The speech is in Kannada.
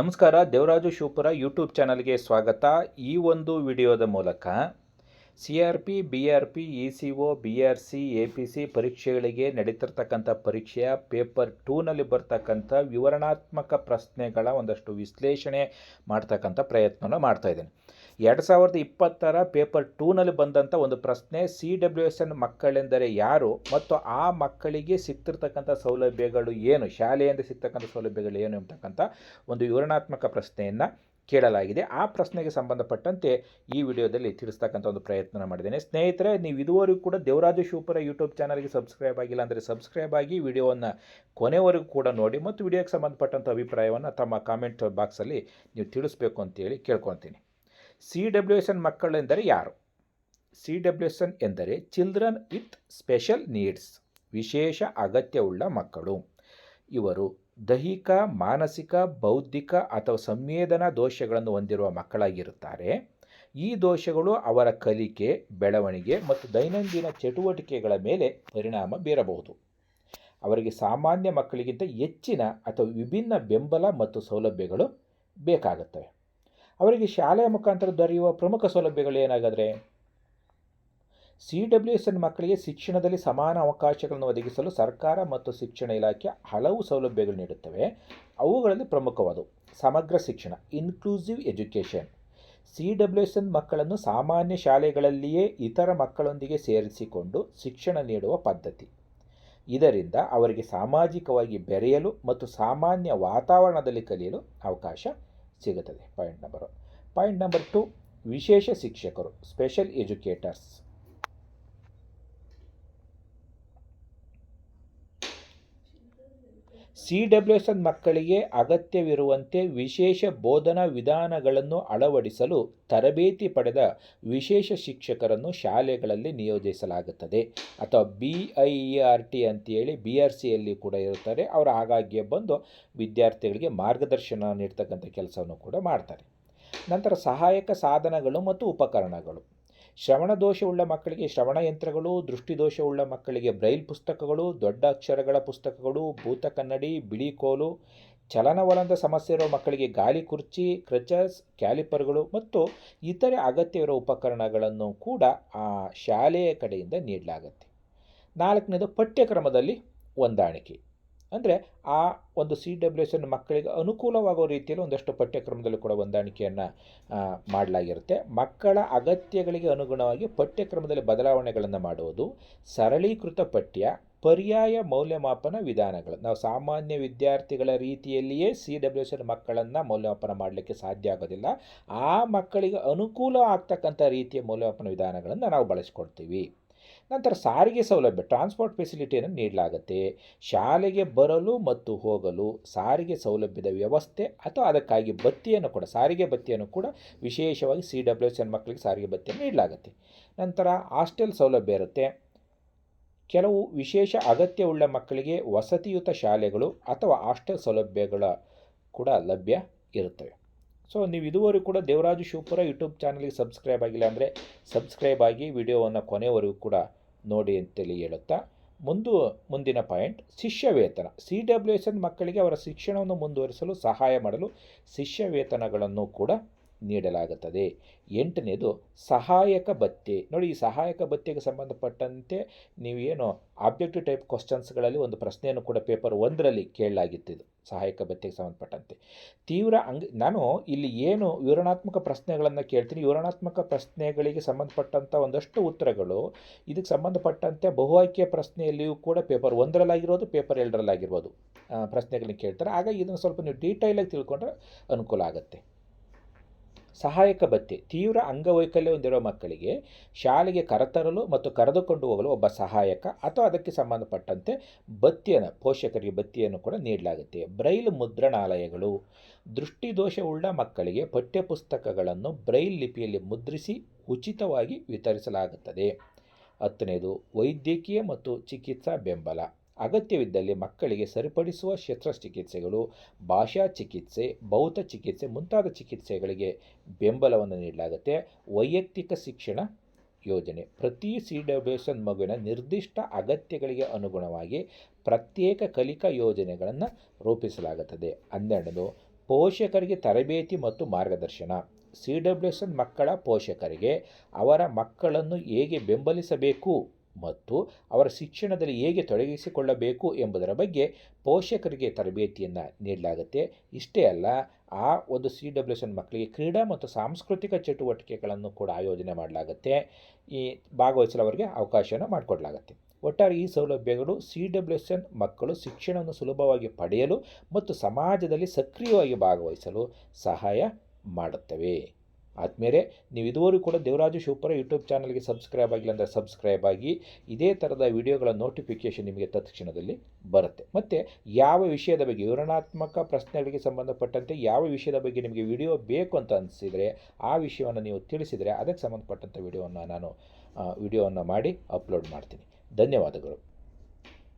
ನಮಸ್ಕಾರ, ದೇವರಾಜು ಶಿವಪುರ ಯೂಟ್ಯೂಬ್ ಚಾನಲ್ಗೆ ಸ್ವಾಗತ. ಈ ಒಂದು ವಿಡಿಯೋದ ಮೂಲಕ C R P B R P E C O B R C A P C ಪರೀಕ್ಷೆಗಳಿಗೆ ನಡೀತಿರ್ತಕ್ಕಂಥ ಪರೀಕ್ಷೆಯ ಪೇಪರ್ ಟೂನಲ್ಲಿ ಬರ್ತಕ್ಕಂಥ ವಿವರಣಾತ್ಮಕ ಪ್ರಶ್ನೆಗಳ ಒಂದಷ್ಟು ವಿಶ್ಲೇಷಣೆ ಮಾಡ್ತಕ್ಕಂಥ ಮಾಡ್ತಾ ಇದ್ದೀನಿ. ಎರಡು ಸಾವಿರದ ಇಪ್ಪತ್ತರ ಪೇಪರ್ ಟೂನಲ್ಲಿ ಬಂದಂಥ ಒಂದು ಪ್ರಶ್ನೆ, ಸಿ ಡಬ್ಲ್ಯೂ ಎಸ್ ಎನ್ ಮಕ್ಕಳೆಂದರೆ ಯಾರು ಮತ್ತು ಆ ಮಕ್ಕಳಿಗೆ ಸಿಕ್ತಿರ್ತಕ್ಕಂಥ ಸೌಲಭ್ಯಗಳು ಏನು? ಶಾಲೆಯಿಂದ ಸಿಗ್ತಕ್ಕಂಥ ಸೌಲಭ್ಯಗಳು ಏನು ಎಂಬತಕ್ಕಂಥ ಒಂದು ವಿವರಣಾತ್ಮಕ ಪ್ರಶ್ನೆಯನ್ನು ಕೇಳಲಾಗಿದೆ. ಆ ಪ್ರಶ್ನೆಗೆ ಸಂಬಂಧಪಟ್ಟಂತೆ ಈ ವಿಡಿಯೋದಲ್ಲಿ ತಿಳಿಸ್ತಕ್ಕಂಥ ಒಂದು ಪ್ರಯತ್ನ ಮಾಡಿದ್ದೇನೆ. ಸ್ನೇಹಿತರೆ, ನೀವು ಇದುವರೆಗೂ ಕೂಡ ದೇವರಾಜು ಶಿವಪುರ ಯೂಟ್ಯೂಬ್ ಚಾನಲ್ಗೆ ಸಬ್ಸ್ಕ್ರೈಬ್ ಆಗಿಲ್ಲ ಅಂದರೆ ಸಬ್ಸ್ಕ್ರೈಬ್ ಆಗಿ ವಿಡಿಯೋವನ್ನು ಕೊನೆವರೆಗೂ ಕೂಡ ನೋಡಿ ಮತ್ತು ವಿಡಿಯೋಗೆ ಸಂಬಂಧಪಟ್ಟಂಥ ಅಭಿಪ್ರಾಯವನ್ನು ತಮ್ಮ ಕಾಮೆಂಟ್ ಬಾಕ್ಸಲ್ಲಿ ನೀವು ತಿಳಿಸ್ಬೇಕು ಅಂತೇಳಿ ಕೇಳ್ಕೊತೀನಿ ಸಿ ಡಬ್ಲ್ಯೂ ಎಸ್ ಎನ್ ಮಕ್ಕಳೆಂದರೆ ಯಾರು? ಸಿ ಡಬ್ಲ್ಯೂ ಎಸ್ ಎನ್ ಎಂದರೆ ಚಿಲ್ಡ್ರನ್ ವಿತ್ ಸ್ಪೆಷಲ್ ನೀಡ್ಸ್, ವಿಶೇಷ ಅಗತ್ಯವುಳ್ಳ ಮಕ್ಕಳು. ಇವರು ದೈಹಿಕ, ಮಾನಸಿಕ, ಬೌದ್ಧಿಕ ಅಥವಾ ಸಂವೇದನಾ ದೋಷಗಳನ್ನು ಹೊಂದಿರುವ ಮಕ್ಕಳಾಗಿರುತ್ತಾರೆ. ಈ ದೋಷಗಳು ಅವರ ಕಲಿಕೆ, ಬೆಳವಣಿಗೆ ಮತ್ತು ದೈನಂದಿನ ಚಟುವಟಿಕೆಗಳ ಮೇಲೆ ಪರಿಣಾಮ ಬೀರಬಹುದು. ಅವರಿಗೆ ಸಾಮಾನ್ಯ ಮಕ್ಕಳಿಗಿಂತ ಹೆಚ್ಚಿನ ಅಥವಾ ವಿಭಿನ್ನ ಬೆಂಬಲ ಮತ್ತು ಸೌಲಭ್ಯಗಳು ಬೇಕಾಗುತ್ತವೆ. ಅವರಿಗೆ ಶಾಲೆಯ ಮುಖಾಂತರ ದೊರೆಯುವ ಪ್ರಮುಖ ಸೌಲಭ್ಯಗಳು ಏನಾಗಾದರೆ ಸಿ ಡಬ್ಲ್ಯೂ ಎಸ್ ಎನ್ ಮಕ್ಕಳಿಗೆ ಶಿಕ್ಷಣದಲ್ಲಿ ಸಮಾನ ಅವಕಾಶಗಳನ್ನು ಒದಗಿಸಲು ಸರ್ಕಾರ ಮತ್ತು ಶಿಕ್ಷಣ ಇಲಾಖೆ ಹಲವು ಸೌಲಭ್ಯಗಳು ನೀಡುತ್ತವೆ. ಅವುಗಳಲ್ಲಿ ಪ್ರಮುಖವಾದವು ಸಮಗ್ರ ಶಿಕ್ಷಣ inclusive education C W S N ಮಕ್ಕಳನ್ನು ಸಾಮಾನ್ಯ ಶಾಲೆಗಳಲ್ಲಿಯೇ ಇತರ ಮಕ್ಕಳೊಂದಿಗೆ ಸೇರಿಸಿಕೊಂಡು ಶಿಕ್ಷಣ ನೀಡುವ ಪದ್ಧತಿ. ಇದರಿಂದ ಅವರಿಗೆ ಸಾಮಾಜಿಕವಾಗಿ ಬೆರೆಯಲು ಮತ್ತು ಸಾಮಾನ್ಯ ವಾತಾವರಣದಲ್ಲಿ ಕಲಿಯಲು ಅವಕಾಶ ಸಿಗುತ್ತದೆ. Point number point number two ವಿಶೇಷ ಶಿಕ್ಷಕರು special educators C W S N ಮಕ್ಕಳಿಗೆ ಅಗತ್ಯವಿರುವಂತೆ ವಿಶೇಷ ಬೋಧನಾ ವಿಧಾನಗಳನ್ನು ಅಳವಡಿಸಲು ತರಬೇತಿ ಪಡೆದ ವಿಶೇಷ ಶಿಕ್ಷಕರನ್ನು ಶಾಲೆಗಳಲ್ಲಿ ನಿಯೋಜಿಸಲಾಗುತ್ತದೆ. ಅಥವಾ B I E R T ಅಂತೇಳಿ ಬಿ ಆರ್ ಸಿಯಲ್ಲಿ ಕೂಡ ಇರುತ್ತಾರೆ. ಅವರು ಆಗಾಗ್ಗೆ ಬಂದು ವಿದ್ಯಾರ್ಥಿಗಳಿಗೆ ಮಾರ್ಗದರ್ಶನ ನೀಡ್ತಕ್ಕಂಥ ಕೆಲಸವನ್ನು ಕೂಡ ಮಾಡ್ತಾರೆ. ನಂತರ ಸಹಾಯಕ ಸಾಧನಗಳು ಮತ್ತು ಉಪಕರಣಗಳು. ಶ್ರವಣ ದೋಷವುಳ್ಳ ಮಕ್ಕಳಿಗೆ ಶ್ರವಣ ಯಂತ್ರಗಳು ದೃಷ್ಟಿದೋಷವುಳ್ಳ ಮಕ್ಕಳಿಗೆ ಬ್ರೈಲ್ ಪುಸ್ತಕಗಳು, ದೊಡ್ಡ ಅಕ್ಷರಗಳ ಪುಸ್ತಕಗಳು, ಭೂತ ಕನ್ನಡಿ, ಬಿಳಿ ಕೋಲು ಚಲನವಲನದ ಸಮಸ್ಯೆ ಇರುವ ಮಕ್ಕಳಿಗೆ ಗಾಲಿ ಕುರ್ಚಿ ಕ್ರಚಸ್ ಕ್ಯಾಲಿಪರ್ಗಳು ಮತ್ತು ಇತರೆ ಅಗತ್ಯವಿರುವ ಉಪಕರಣಗಳನ್ನು ಕೂಡ ಆ ಶಾಲೆಯ ಕಡೆಯಿಂದ ನೀಡಲಾಗುತ್ತೆ. ನಾಲ್ಕನೇದು ಪಠ್ಯಕ್ರಮದಲ್ಲಿ ಹೊಂದಾಣಿಕೆ. ಅಂದರೆ ಆ ಒಂದು ಸಿ ಡಬ್ಲ್ಯೂ ಎಸ್ ಅನ್ನು ಮಕ್ಕಳಿಗೆ ಅನುಕೂಲವಾಗೋ ರೀತಿಯಲ್ಲಿ ಒಂದಷ್ಟು ಪಠ್ಯಕ್ರಮದಲ್ಲಿ ಕೂಡ ಹೊಂದಾಣಿಕೆಯನ್ನು ಮಾಡಲಾಗಿರುತ್ತೆ. ಮಕ್ಕಳ ಅಗತ್ಯಗಳಿಗೆ ಅನುಗುಣವಾಗಿ ಪಠ್ಯಕ್ರಮದಲ್ಲಿ ಬದಲಾವಣೆಗಳನ್ನು ಮಾಡುವುದು, ಸರಳೀಕೃತ ಪಠ್ಯ, ಪರ್ಯಾಯ ಮೌಲ್ಯಮಾಪನ ವಿಧಾನಗಳು. ನಾವು ಸಾಮಾನ್ಯ ವಿದ್ಯಾರ್ಥಿಗಳ ರೀತಿಯಲ್ಲಿಯೇ ಸಿ ಡಬ್ಲ್ಯೂ ಎಸ್ ಮಕ್ಕಳನ್ನು ಮೌಲ್ಯಮಾಪನ ಮಾಡಲಿಕ್ಕೆ ಸಾಧ್ಯ ಆಗೋದಿಲ್ಲ. ಆ ಮಕ್ಕಳಿಗೆ ಅನುಕೂಲ ಆಗ್ತಕ್ಕಂಥ ರೀತಿಯ ಮೌಲ್ಯಮಾಪನ ವಿಧಾನಗಳನ್ನು ನಾವು ಬಳಸ್ಕೊಡ್ತೀವಿ ನಂತರ ಸಾರಿಗೆ ಸೌಲಭ್ಯ ಟ್ರಾನ್ಸ್ಪೋರ್ಟ್ ಫೆಸಿಲಿಟಿಯನ್ನು ನೀಡಲಾಗುತ್ತೆ. ಶಾಲೆಗೆ ಬರಲು ಮತ್ತು ಹೋಗಲು ಸಾರಿಗೆ ಸೌಲಭ್ಯದ ವ್ಯವಸ್ಥೆ ಅಥವಾ ಅದಕ್ಕಾಗಿ ಬತ್ತಿಯನ್ನು ಕೂಡ, ಸಾರಿಗೆ ಬತ್ತಿಯನ್ನು ಕೂಡ ವಿಶೇಷವಾಗಿ ಸಿ ಡಬ್ಲ್ಯೂ ಎಸ್ ಮಕ್ಕಳಿಗೆ ಸಾರಿಗೆ ಬತ್ತಿಯನ್ನು ನೀಡಲಾಗುತ್ತೆ. ನಂತರ ಹಾಸ್ಟೆಲ್ ಸೌಲಭ್ಯ ಇರುತ್ತೆ. ಕೆಲವು ವಿಶೇಷ ಅಗತ್ಯವುಳ್ಳ ಮಕ್ಕಳಿಗೆ ವಸತಿಯುತ ಶಾಲೆಗಳು ಅಥವಾ ಹಾಸ್ಟೆಲ್ ಸೌಲಭ್ಯಗಳ ಕೂಡ ಲಭ್ಯ ಇರುತ್ತವೆ. ಸೊ, ನೀವು ಇದುವರೆಗೂ ಕೂಡ ದೇವರಾಜು ಶಿವಪುರ ಯೂಟ್ಯೂಬ್ ಚಾನಲ್ಗೆ ಸಬ್ಸ್ಕ್ರೈಬ್ ಆಗಿಲ್ಲ ಅಂದರೆ ಸಬ್ಸ್ಕ್ರೈಬ್ ಆಗಿ ವಿಡಿಯೋವನ್ನು ಕೊನೆವರೆಗೂ ಕೂಡ ನೋಡಿ ಅಂತೇಳಿ ಹೇಳುತ್ತಾ, ಮುಂದು, ಮುಂದಿನ ಪಾಯಿಂಟ್ ಶಿಷ್ಯ ವೇತನ ಸಿ ಡಬ್ಲ್ಯೂ ಎನ್ ಮಕ್ಕಳಿಗೆ ಅವರ ಶಿಕ್ಷಣವನ್ನು ಮುಂದುವರಿಸಲು ಸಹಾಯ ಮಾಡಲು ಶಿಷ್ಯ ವೇತನಗಳನ್ನು ಕೂಡ ನೀಡಲಾಗುತ್ತದೆ. ಎಂಟನೇದು ಸಹಾಯಕ ಭತ್ಯೆ. ನೋಡಿ, ಈ ಸಹಾಯಕ ಭತ್ಯೆಗೆ ಸಂಬಂಧಪಟ್ಟಂತೆ ನೀವೇನು ಆಬ್ಜೆಕ್ಟಿವ್ ಟೈಪ್ ಕ್ವಶನ್ಸ್ಗಳಲ್ಲಿ ಒಂದು ಪ್ರಶ್ನೆಯನ್ನು ಕೂಡ ಪೇಪರ್ ಒಂದರಲ್ಲಿ ಕೇಳಲಾಗಿತ್ತಿದ್ದು, ಸಹಾಯಕ ಭತ್ಯೆಗೆ ಸಂಬಂಧಪಟ್ಟಂತೆ. ತೀವ್ರ ಅಂಗ, ನಾನು ಇಲ್ಲಿ ಏನು ವಿವರಣಾತ್ಮಕ ಪ್ರಶ್ನೆಗಳನ್ನು ಕೇಳ್ತೀನಿ, ವಿವರಣಾತ್ಮಕ ಪ್ರಶ್ನೆಗಳಿಗೆ ಸಂಬಂಧಪಟ್ಟಂಥ ಒಂದಷ್ಟು ಉತ್ತರಗಳು, ಇದಕ್ಕೆ ಸಂಬಂಧಪಟ್ಟಂತೆ ಬಹು ಆಯ್ಕೆಯ ಪ್ರಶ್ನೆಯಲ್ಲಿಯೂ ಕೂಡ ಪೇಪರ್ ಒಂದರಲ್ಲಾಗಿರ್ಬೋದು, ಪೇಪರ್ ಎರಡರಲ್ಲಾಗಿರ್ಬೋದು ಪ್ರಶ್ನೆಗಳನ್ನ ಕೇಳ್ತಾರೆ. ಆಗ ಇದನ್ನು ಸ್ವಲ್ಪ ನೀವು ಡೀಟೈಲಾಗಿ ತಿಳ್ಕೊಂಡ್ರೆ ಅನುಕೂಲ ಆಗುತ್ತೆ. ಸಹಾಯಕ ಭತ್ಯೆ ತೀವ್ರ ಅಂಗವೈಕಲ್ಯ ಹೊಂದಿರುವ ಮಕ್ಕಳಿಗೆ ಶಾಲೆಗೆ ಕರೆತರಲು ಮತ್ತು ಕರೆದುಕೊಂಡು ಹೋಗಲು ಒಬ್ಬ ಸಹಾಯಕ ಅಥವಾ ಅದಕ್ಕೆ ಸಂಬಂಧಪಟ್ಟಂತೆ ಭತ್ಯೆಯನ್ನು ಪೋಷಕರಿಗೆ ಭತ್ಯೆಯನ್ನು ಕೂಡ ನೀಡಲಾಗುತ್ತೆ. ಬ್ರೈಲ್ ಮುದ್ರಣಾಲಯಗಳು. ದೃಷ್ಟಿದೋಷವುಳ್ಳ ಮಕ್ಕಳಿಗೆ ಪಠ್ಯಪುಸ್ತಕಗಳನ್ನು ಬ್ರೈಲ್ ಲಿಪಿಯಲ್ಲಿ ಮುದ್ರಿಸಿ ಉಚಿತವಾಗಿ ವಿತರಿಸಲಾಗುತ್ತದೆ. ಹತ್ತನೇದು, ವೈದ್ಯಕೀಯ ಮತ್ತು ಚಿಕಿತ್ಸಾ ಬೆಂಬಲ. ಅಗತ್ಯವಿದ್ದಲ್ಲಿ ಮಕ್ಕಳಿಗೆ ಸರಿಪಡಿಸುವ ಶಸ್ತ್ರಚಿಕಿತ್ಸೆಗಳು, ಭಾಷಾ ಚಿಕಿತ್ಸೆ, ಭೌತ ಚಿಕಿತ್ಸೆ ಮುಂತಾದ ಚಿಕಿತ್ಸೆಗಳಿಗೆ ಬೆಂಬಲವನ್ನು ನೀಡಲಾಗುತ್ತೆ. ವೈಯಕ್ತಿಕ ಶಿಕ್ಷಣ ಯೋಜನೆ. ಪ್ರತಿ ಸಿ ಡಬ್ಲ್ಯೂ ಎಸ್ ಮಗುವಿನ ನಿರ್ದಿಷ್ಟ ಅಗತ್ಯಗಳಿಗೆ ಅನುಗುಣವಾಗಿ ಪ್ರತ್ಯೇಕ ಕಲಿಕಾ ಯೋಜನೆಗಳನ್ನು ರೂಪಿಸಲಾಗುತ್ತದೆ. ಹನ್ನೆರಡನೇದು, ಪೋಷಕರಿಗೆ ತರಬೇತಿ ಮತ್ತು ಮಾರ್ಗದರ್ಶನ. ಸಿ ಡಬ್ಲ್ಯೂ ಎಸ್ ಎನ್ ಮಕ್ಕಳ ಪೋಷಕರಿಗೆ ಅವರ ಮಕ್ಕಳನ್ನು ಹೇಗೆ ಬೆಂಬಲಿಸಬೇಕು? ಮತ್ತು ಅವರ ಶಿಕ್ಷಣದಲ್ಲಿ ಹೇಗೆ ತೊಡಗಿಸಿಕೊಳ್ಳಬೇಕು ಎಂಬುದರ ಬಗ್ಗೆ ಪೋಷಕರಿಗೆ ತರಬೇತಿಯನ್ನು ನೀಡಲಾಗುತ್ತೆ. ಇಷ್ಟೇ ಅಲ್ಲ, ಆ ಒಂದು ಸಿ ಡಬ್ಲ್ಯೂ ಎನ್ ಮಕ್ಕಳಿಗೆ ಕ್ರೀಡಾ ಮತ್ತು ಸಾಂಸ್ಕೃತಿಕ ಚಟುವಟಿಕೆಗಳನ್ನು ಕೂಡ ಆಯೋಜನೆ ಮಾಡಲಾಗುತ್ತೆ. ಈ ಭಾಗವಹಿಸಲು ಅವರಿಗೆ ಅವಕಾಶವನ್ನು ಮಾಡಿಕೊಡಲಾಗುತ್ತೆ. ಒಟ್ಟಾರೆ ಈ ಸೌಲಭ್ಯಗಳು ಸಿ ಡಬ್ಲ್ಯೂ ಎನ್ ಮಕ್ಕಳು ಶಿಕ್ಷಣವನ್ನು ಸುಲಭವಾಗಿ ಪಡೆಯಲು ಮತ್ತು ಸಮಾಜದಲ್ಲಿ ಸಕ್ರಿಯವಾಗಿ ಭಾಗವಹಿಸಲು ಸಹಾಯ ಮಾಡುತ್ತವೆ. ಆದಮೇಲೆ ನೀವು ಇದುವರೆಗೂ ಕೂಡ ದೇವರಾಜು ಶಿವಪುರ ಯೂಟ್ಯೂಬ್ ಚಾನಲ್ಗೆ ಸಬ್ಸ್ಕ್ರೈಬ್ ಆಗಿಲ್ಲ ಅಂದರೆ ಸಬ್ಸ್ಕ್ರೈಬ್ ಆಗಿ, ಇದೇ ಥರದ ವಿಡಿಯೋಗಳ ನೋಟಿಫಿಕೇಷನ್ ನಿಮಗೆ ತತ್ಕ್ಷಣದಲ್ಲಿ ಬರುತ್ತೆ. ಮತ್ತು ಯಾವ ವಿಷಯದ ಬಗ್ಗೆ ವಿವರಣಾತ್ಮಕ ಪ್ರಶ್ನೆಗಳಿಗೆ ಸಂಬಂಧಪಟ್ಟಂತೆ ಯಾವ ವಿಷಯದ ಬಗ್ಗೆ ನಿಮಗೆ ವಿಡಿಯೋ ಬೇಕು ಅಂತ ಅನಿಸಿದರೆ ಆ ವಿಷಯವನ್ನು ನೀವು ತಿಳಿಸಿದರೆ ಅದಕ್ಕೆ ಸಂಬಂಧಪಟ್ಟಂಥ ವಿಡಿಯೋವನ್ನು ನಾನು ವಿಡಿಯೋವನ್ನು ಮಾಡಿ ಅಪ್ಲೋಡ್ ಮಾಡ್ತೀನಿ. ಧನ್ಯವಾದಗಳು.